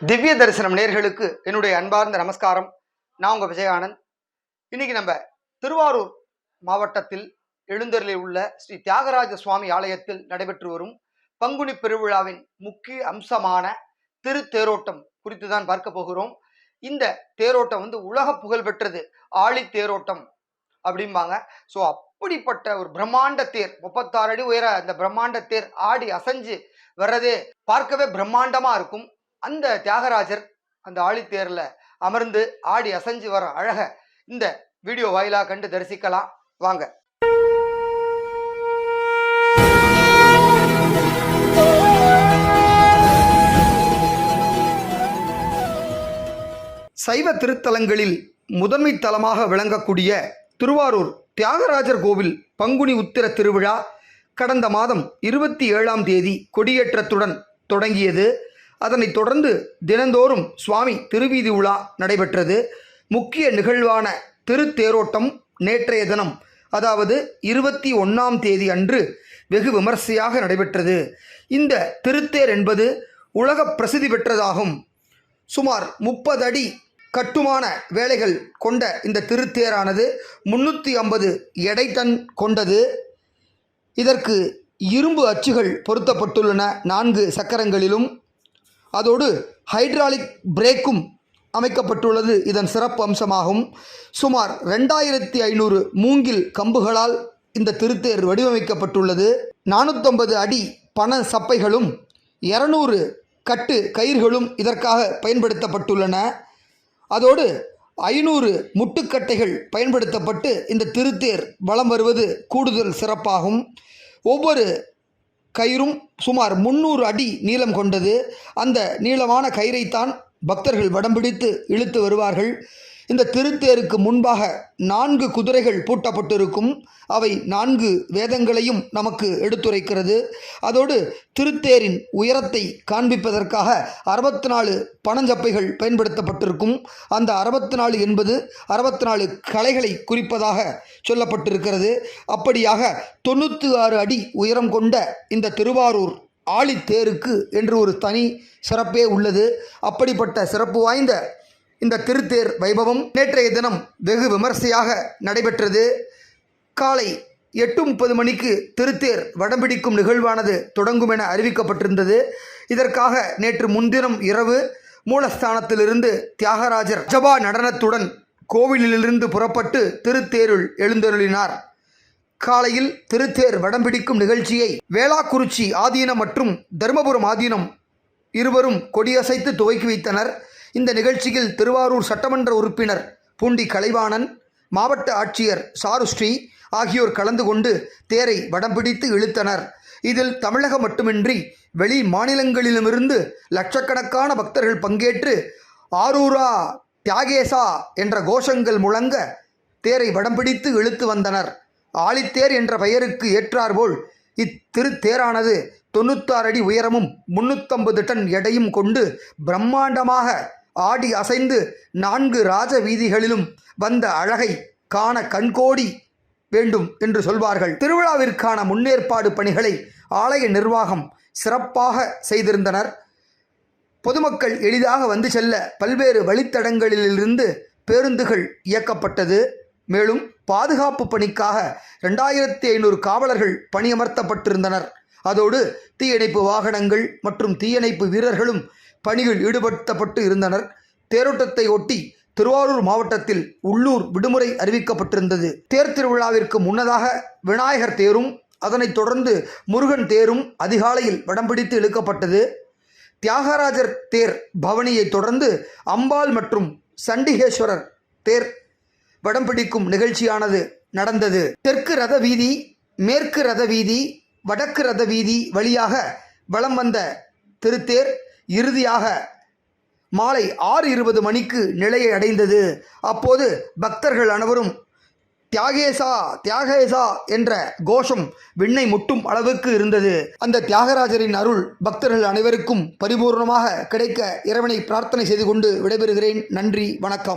திவ்ய தரிசனம் நேர்களுக்கு என்னுடைய அன்பார்ந்த நமஸ்காரம். நான் உங்கள் விஜயானந்த். இன்னைக்கு நம்ம திருவாரூர் மாவட்டத்தில் எழுந்தரில் உள்ள ஸ்ரீ தியாகராஜ சுவாமி ஆலயத்தில் நடைபெற்று வரும் பங்குனி பெருவிழாவின் முக்கிய அம்சமான திருத்தேரோட்டம் குறித்து தான் பார்க்க போகிறோம். இந்த தேரோட்டம் வந்து உலக புகழ் பெற்றது ஆழி தேரோட்டம் அப்படிம்பாங்க. ஸோ அப்படிப்பட்ட ஒரு பிரம்மாண்ட தேர் முப்பத்தாறு அடி உயர அந்த பிரம்மாண்ட தேர் ஆடி அசைஞ்சு வர்றதே பார்க்கவே பிரம்மாண்டமாக இருக்கும். அந்த தியாகராஜர் அந்த ஆழித்தேர்ல அமர்ந்து ஆடி அசைஞ்சு வர அழக இந்த வீடியோ வாயிலா கண்டு தரிசிக்கலாம். வாங்க. சைவ திருத்தலங்களில் முதன்மை தலமாக விளங்கக்கூடிய திருவாரூர் தியாகராஜர் கோவில் பங்குனி உத்திர திருவிழா கடந்த மாதம் இருபத்தி ஏழாம் தேதி கொடியேற்றத்துடன் தொடங்கியது. அதனைத் தொடர்ந்து தினந்தோறும் சுவாமி திருவீதி உலா நடைபெற்றது. முக்கிய நிகழ்வான திருத்தேரோட்டம் நேற்றைய தினம் அதாவது இருபத்தி ஒன்றாம் தேதி அன்று வெகு விமர்சையாக நடைபெற்றது. இந்த திருத்தேர் என்பது உலக பிரசித்தி பெற்றதாகும். சுமார் முப்பது அடி கட்டுமான வேலைகள் கொண்ட இந்த திருத்தேரானது முன்னூற்றி ஐம்பது எடை டன் கொண்டது. இதற்கு இரும்பு அச்சுகள் பொருத்தப்பட்டுள்ளன. நான்கு சக்கரங்களிலும் அதோடு ஹைட்ராலிக் பிரேக்கும் அமைக்கப்பட்டுள்ளது. இதன் சிறப்பு அம்சமாகும். சுமார் ரெண்டாயிரத்தி ஐநூறு மூங்கில் கம்புகளால் இந்த திருத்தேர் வடிவமைக்கப்பட்டுள்ளது. நானூற்றம்பது அடி பண சப்பைகளும் இரநூறு கட்டு கயிர்களும் இதற்காக பயன்படுத்தப்பட்டுள்ளன. அதோடு ஐநூறு முட்டுக்கட்டைகள் பயன்படுத்தப்பட்டு இந்த திருத்தேர் வலம் வருவது கூடுதல் சிறப்பாகும். ஒவ்வொரு கயிறும் சுமார் முன்னூறு அடி நீளம் கொண்டது. அந்த நீளமான கயிறைத்தான் பக்தர்கள் வடம் பிடித்து இழுத்து வருவார்கள். இந்த திருத்தேருக்கு முன்பாக நான்கு குதிரைகள் பூட்டப்பட்டிருக்கும். அவை நான்கு வேதங்களையும் நமக்கு எடுத்துரைக்கிறது. அதோடு திருத்தேரின் உயரத்தை காண்பிப்பதற்காக அறுபத்தி நாலு பனஞ்சப்பைகள் பயன்படுத்தப்பட்டிருக்கும். அந்த அறுபத்தி நாலு என்பது அறுபத்தி நாலு கலைகளை குறிப்பதாக சொல்லப்பட்டிருக்கிறது. அப்படியாக தொண்ணூற்றி ஆறு அடி உயரம் கொண்ட இந்த திருவாரூர் ஆழித்தேருக்கு என்று ஒரு தனி சிறப்பே உள்ளது. அப்படிப்பட்ட சிறப்பு வாய்ந்த இந்த திருத்தேர் வைபவம் நேற்றைய தினம் வெகு விமர்சையாக நடைபெற்றது. காலை எட்டு முப்பது மணிக்கு திருத்தேர் வடம்பிடிக்கும் நிகழ்வானது தொடங்கும் என அறிவிக்கப்பட்டிருந்தது. இதற்காக நேற்று முன்தினம் இரவு மூலஸ்தானத்திலிருந்து தியாகராஜர் ஜபா நடனத்துடன் கோவிலிலிருந்து புறப்பட்டு திருத்தேருள் எழுந்தருளினார். காலையில் திருத்தேர் வடம்பிடிக்கும் நிகழ்ச்சியை வேளாக்குறிச்சி ஆதீனம் மற்றும் தருமபுரம் ஆதீனம் இருவரும் கொடியசைத்து துவக்கி வைத்தனர். இந்த நிகழ்ச்சியில் திருவாரூர் சட்டமன்ற உறுப்பினர் பூண்டி கலைவாணன் மாவட்ட ஆட்சியர் சாருஸ்ரீ ஆகியோர் கலந்து கொண்டு தேரை வடம் பிடித்து இழுத்தனர். இதில் தமிழகம் மட்டுமின்றி வெளி மாநிலங்களிலுமிருந்து லட்சக்கணக்கான பக்தர்கள் பங்கேற்று ஆரூரா தியாகேசா என்ற கோஷங்கள் முழங்க தேரை வடம் பிடித்து இழுத்து வந்தனர். ஆழித்தேர் என்ற பெயருக்கு ஏற்றார்போல் இத்திருத்தேரானது தொண்ணூத்தாறு அடி உயரமும் முன்னூற்றம்பது டன் எடையும் கொண்டு பிரம்மாண்டமாக ஆடி அசைந்து நான்கு ராஜ வீதிகளிலும் வந்த அழகை காண கண்கோடி வேண்டும் என்று சொல்வார்கள். திருவிழாவிற்கான முன்னேற்பாடு பணிகளை ஆலய நிர்வாகம் சிறப்பாக செய்திருந்தனர். பொதுமக்கள் எளிதாக வந்து செல்ல பல்வேறு வழித்தடங்களிலிருந்து பேருந்துகள் இயக்கப்பட்டது. மேலும் பாதுகாப்பு பணிக்காக ரெண்டாயிரத்தி ஐநூறு காவலர்கள் பணியமர்த்தப்பட்டிருந்தனர். அதோடு தீயணைப்பு வாகனங்கள் மற்றும் தீயணைப்பு வீரர்களும் பணியில் ஈடுபடுத்தப்பட்டு இருந்தனர். தேரோட்டத்தை ஒட்டி திருவாரூர் மாவட்டத்தில் உள்ளூர் விடுமுறை அறிவிக்கப்பட்டிருந்தது. தேர் திருவிழாவிற்கு முன்னதாக விநாயகர் தேரும் அதனைத் தொடர்ந்து முருகன் தேரும் அதிகாலையில் வடம் பிடித்து இழுக்கப்பட்டது. தியாகராஜர் தேர் பவனியை தொடர்ந்து அம்பாள் மற்றும் சண்டிகேஸ்வரர் தேர் வடம் பிடிக்கும் நிகழ்ச்சியானது நடந்தது. தெற்கு ரத வீதி மேற்கு ரத வீதி வடக்கு ரத வீதி வழியாக வலம் வந்த திருத்தேர் இறுதியாக மாலை ஆறு இருபது மணிக்கு நிலையை அடைந்தது. அப்போது பக்தர்கள் அனைவரும் தியாகேசா தியாகேசா என்ற கோஷம் விண்ணை முட்டும் அளவுக்கு இருந்தது. அந்த தியாகராஜரின் அருள் பக்தர்கள் அனைவருக்கும் பரிபூர்ணமாக கிடைக்க இறைவனை பிரார்த்தனை செய்து கொண்டு விடைபெறுகிறேன். நன்றி வணக்கம்.